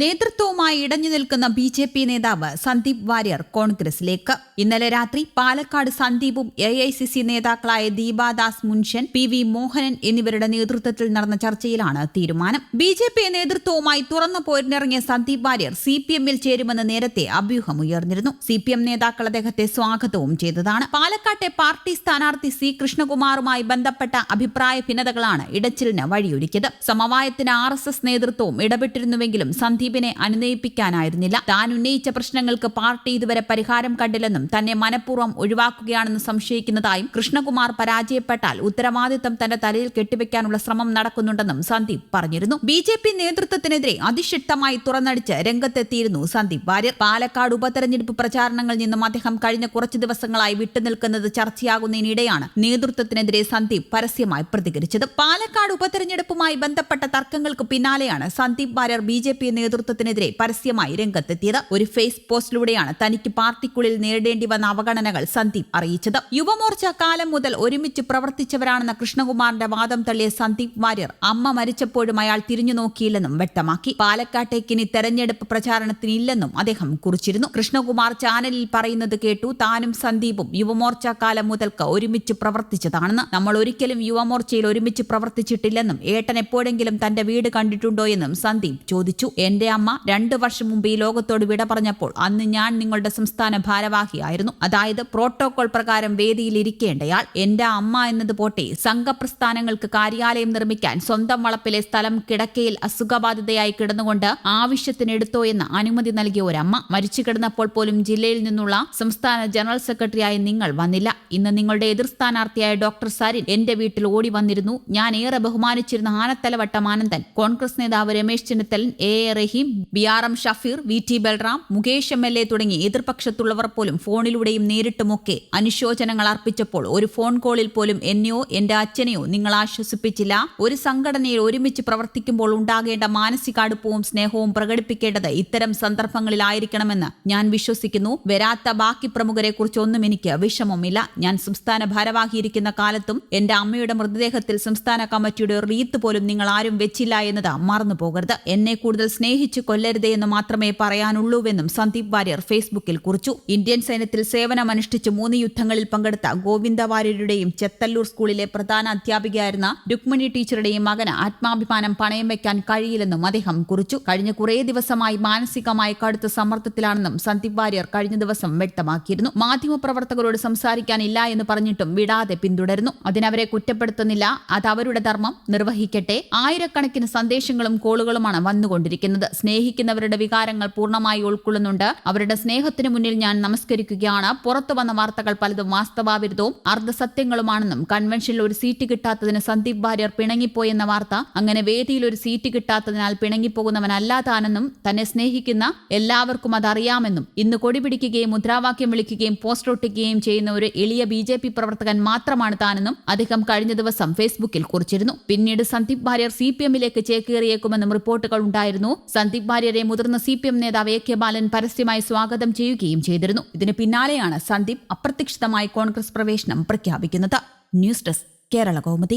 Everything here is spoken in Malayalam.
നേതൃത്വവുമായി ഇടഞ്ഞു നിൽക്കുന്ന ബി ജെ പി നേതാവ് സന്ദീപ് വാര്യർ കോൺഗ്രസിലേക്ക്. ഇന്നലെ രാത്രി പാലക്കാട് സന്ദീപും എ ഐ സി സി നേതാക്കളായ ദീപാദാസ് മുൻഷൻ പി വി മോഹനൻ എന്നിവരുടെ നേതൃത്വത്തിൽ നടന്ന ചർച്ചയിലാണ് തീരുമാനം. ബി ജെ പി നേതൃത്വവുമായി തുറന്ന പോരിനിറങ്ങിയ സന്ദീപ് വാര്യർ സി പി എമ്മിൽ ചേരുമെന്ന് നേരത്തെ അഭ്യൂഹമുയർന്നിരുന്നു സി പി എം നേതാക്കൾ അദ്ദേഹത്തെ സ്വാഗതവും ചെയ്തതാണ്. പാലക്കാട്ടെ പാർട്ടി സ്ഥാനാർത്ഥി സി കൃഷ്ണകുമാറുമായി ബന്ധപ്പെട്ട അഭിപ്രായ ഭിന്നതകളാണ് ഇടച്ചിലിന് വഴിയൊരുക്കിയത്. സമവായത്തിന് ആർ എസ് എസ് നേതൃത്വവും ഇടപെട്ടിരുന്നുവെങ്കിലും സന്ദീപിനെ അനുനയിപ്പിക്കാനായിരുന്നില്ല. താൻ ഉന്നയിച്ച പ്രശ്നങ്ങൾക്ക് പാർട്ടി ഇതുവരെ പരിഹാരം കണ്ടില്ലെന്നും തന്നെ മനഃപൂർവം ഒഴിവാക്കുകയാണെന്ന് സംശയിക്കുന്നതായും കൃഷ്ണകുമാർ പരാജയപ്പെട്ടാൽ ഉത്തരവാദിത്തം തന്റെ തലയിൽ കെട്ടിവെക്കാനുള്ള ശ്രമം നടക്കുന്നുണ്ടെന്നും സന്ദീപ് പറഞ്ഞിരുന്നു. ബി ജെ പി നേതൃത്വത്തിനെതിരെ അതിശക്തമായി തുറന്നടിച്ച് രംഗത്തെത്തിയിരുന്നു സന്ദീപ് വാര്യർ. പാലക്കാട് ഉപതെരഞ്ഞെടുപ്പ് പ്രചാരണങ്ങളിൽ നിന്നും അദ്ദേഹം കഴിഞ്ഞ കുറച്ച് ദിവസങ്ങളായി വിട്ടുനിൽക്കുന്നത് ചർച്ചയാകുന്നതിനിടെയാണ് നേതൃത്വത്തിനെതിരെ സന്ദീപ് പരസ്യമായി പ്രതികരിച്ചത്. പാലക്കാട് ഉപതെരഞ്ഞെടുപ്പുമായി ബന്ധപ്പെട്ട തർക്കങ്ങൾക്ക് പിന്നാലെയാണ് Sandeep Warrier B J P നേതൃത്വത്തിനെതിരെ പരസ്യമായി രംഗത്തെത്തിയത്. ഒരു ഫേസ് പോസ്റ്റിലൂടെയാണ് തനിക്ക് പാർട്ടിക്കുള്ളിൽ നേരിടേണ്ടി വന്ന അവഗണനകൾ സന്ദീപ് അറിയിച്ചത്. യുവമോർച്ച കാലം മുതൽ ഒരുമിച്ച് പ്രവർത്തിച്ചവരാണെന്ന കൃഷ്ണകുമാറിന്റെ വാദം തള്ളിയ സന്ദീപ് വാര്യർ അമ്മ മരിച്ചപ്പോഴും അയാൾ തിരിഞ്ഞു നോക്കിയില്ലെന്നും വ്യക്തമാക്കി. പാലക്കാട്ടേക്കിനി തെരഞ്ഞെടുപ്പ് പ്രചാരണത്തിനില്ലെന്നും അദ്ദേഹം കുറിച്ചിരുന്നു. കൃഷ്ണകുമാർ ചാനലിൽ പറയുന്നത് കേട്ടു. താനും സന്ദീപും യുവമോർച്ച കാലം മുതൽക്ക് ഒരുമിച്ച് പ്രവർത്തിച്ചതാണെന്ന്. നമ്മൾ ഒരിക്കലും യുവമോർച്ചയിൽ ഒരുമിച്ച് പ്രവർത്തിച്ചിട്ടില്ലെന്നും ഏട്ടൻ എപ്പോഴെങ്കിലും തന്റെ വീട് കണ്ടിട്ടുണ്ടോ എന്നും സന്ദീപ് ചോദിച്ചു. എന്റെ അമ്മ രണ്ടു വർഷം മുമ്പ് ഈ ലോകത്തോട് വിട പറഞ്ഞപ്പോൾ അന്ന് ഞാൻ നിങ്ങളുടെ സംസ്ഥാന ഭാരവാഹിയായിരുന്നു. അതായത് പ്രോട്ടോകോൾ പ്രകാരം വേദിയിൽ ഇരിക്കേണ്ടയാൾ എന്റെ അമ്മ എന്നത് പോട്ടെ സംഘപ്രസ്ഥാനങ്ങൾക്ക് കാര്യാലയം നിർമ്മിക്കാൻ സ്വന്തം വളപ്പിലെ സ്ഥലം കിടക്കയിൽ അസുഖബാധിതയായി കിടന്നുകൊണ്ട് ആവശ്യത്തിനെടുത്തോ എന്ന് അനുമതി നൽകിയ ഒരമ്മ മരിച്ചു കിടന്നപ്പോൾ പോലും ജില്ലയിൽ നിന്നുള്ള സംസ്ഥാന ജനറൽ സെക്രട്ടറിയായി നിങ്ങൾ വന്നില്ല. ഇന്ന് നിങ്ങളുടെ എതിർ സ്ഥാനാർത്ഥിയായ ഡോക്ടർ സരിൻ എന്റെ വീട്ടിൽ ഓടി വന്നിരുന്നു. ഞാൻ ഏറെ ബഹുമാനിച്ചിരുന്ന ആനത്തലവട്ടം ആനന്ദൻ കോൺഗ്രസ് നേതാവ് Ramesh Chennithala A A Rahim B R M Shafeer V T Balram Mukesh M L A തുടങ്ങി എതിർപക്ഷത്തുള്ളവർ പോലും ഫോണിലൂടെയും നേരിട്ടുമൊക്കെ അനുശോചനങ്ങൾ അർപ്പിച്ചപ്പോൾ ഒരു ഫോൺ കോളിൽ പോലും എന്നെയോ എന്റെ അച്ഛനെയോ നിങ്ങൾ ആശ്വസിപ്പിച്ചില്ല. ഒരു സംഘടനയിൽ ഒരുമിച്ച് പ്രവർത്തിക്കുമ്പോൾ ഉണ്ടാകേണ്ട മാനസികാടുപ്പവും സ്നേഹവും പ്രകടിപ്പിക്കേണ്ടത് ഇത്തരം സന്ദർഭങ്ങളിലായിരിക്കണമെന്ന് ഞാൻ വിശ്വസിക്കുന്നു. വരാത്ത ബാക്കി പ്രമുഖരെ കുറിച്ചൊന്നും എനിക്ക് വിഷമമില്ല. ഞാൻ സംസ്ഥാന ഭാരവാഹിയിരിക്കുന്ന കാലത്തും എന്റെ അമ്മയുടെ മൃതദേഹത്തിൽ സംസ്ഥാന കമ്മിറ്റിയുടെ റീത്ത് പോലും നിങ്ങൾ ആരും വെച്ചില്ല എന്നത് മറന്നു പോകരുത് എന്നെ കൂടുതൽ സ്നേഹിച്ചു കൊല്ലരുതേ എന്ന് മാത്രമേ പറയാനുള്ളൂവെന്നും സന്ദീപ് വാര്യർ ഫേസ്ബുക്കിൽ കുറിച്ചു. ഇന്ത്യൻ സൈന്യത്തിൽ സേവനമനുഷ്ഠിച്ച് മൂന്ന് യുദ്ധങ്ങളിൽ പങ്കെടുത്ത ഗോവിന്ദ വാര്യരുടെയും ചെത്തല്ലൂർ സ്കൂളിലെ പ്രധാന അധ്യാപികയായിരുന്ന രുക്മിണി ടീച്ചറുടെയും മകന് ആത്മാഭിമാനം പണയം വയ്ക്കാൻ കഴിയില്ലെന്നും അദ്ദേഹം കുറിച്ചു. കഴിഞ്ഞ കുറേ ദിവസമായി മാനസികമായി കടുത്ത സമ്മർദ്ദത്തിലാണെന്നും സന്ദീപ് വാര്യർ കഴിഞ്ഞ ദിവസം വ്യക്തമാക്കിയിരുന്നു. മാധ്യമപ്രവർത്തകരോട് സംസാരിക്കാനില്ല എന്ന് പറഞ്ഞിട്ടും വിടാതെ പിന്തുടരുന്നു. അതിനവരെ കുറ്റപ്പെടുത്തുന്നില്ല. അത് അവരുടെ ധർമ്മം. നിർവഹിക്കട്ടെ. ആയിരക്കണക്കിന് സന്ദേശങ്ങളും കോളുകളുമാണ് വന്നുകൊണ്ടിരിക്കുന്നത്. സ്നേഹിക്കുന്നവരുടെ വികാരങ്ങൾ പൂർണമായി ഉൾക്കൊള്ളുന്നുണ്ട്. അവരുടെ സ്നേഹത്തിന് മുന്നിൽ ഞാൻ നമസ്കരിക്കുകയാണ്. പുറത്തു വന്ന വാർത്തകൾ പലതും വാസ്തവാവിരുദ്ധവും അർദ്ധസത്യങ്ങളുമാണെന്നും കൺവെൻഷനിൽ ഒരു സീറ്റ് കിട്ടാത്തതിന് സന്ദീപ് വാര്യർ പിണങ്ങിപ്പോയെന്ന വാർത്ത അങ്ങനെ വേദിയിൽ ഒരു സീറ്റ് കിട്ടാത്തതിനാൽ പിണങ്ങിപ്പോകുന്നവനല്ല താനെന്നും തന്നെ സ്നേഹിക്കുന്ന എല്ലാവർക്കും അതറിയാമെന്നും ഇന്ന് കൊടി പിടിക്കുകയും മുദ്രാവാക്യം വിളിക്കുകയും പോസ്റ്റർ ഒട്ടിക്കുകയും ചെയ്യുന്ന ഒരു എളിയ ബി ജെ പി പ്രവർത്തകൻ മാത്രമാണ് താനെന്നും അദ്ദേഹം കഴിഞ്ഞ ദിവസം ഫേസ്ബുക്കിൽ കുറിച്ചിരുന്നു. പിന്നീട് സന്ദീപ് വാര്യർ സി പി എമ്മിലേക്ക് ചേക്കേറിയേക്കുമെന്നും റിപ്പോർട്ടുകൾ ഉണ്ടായിരുന്നു. സന്ദീപ് വാര്യരെ മുതിർന്ന സി പി എം നേതാവ് എ കെ ബാലൻ പരസ്യമായി സ്വാഗതം ചെയ്യുകയും ചെയ്തിരുന്നു. ഇതിന് പിന്നാലെയാണ് സന്ദീപ് അപ്രതീക്ഷിതമായി കോൺഗ്രസ് പ്രവേശനം പ്രഖ്യാപിക്കുന്നത്. News desk Kerala Kaumudi.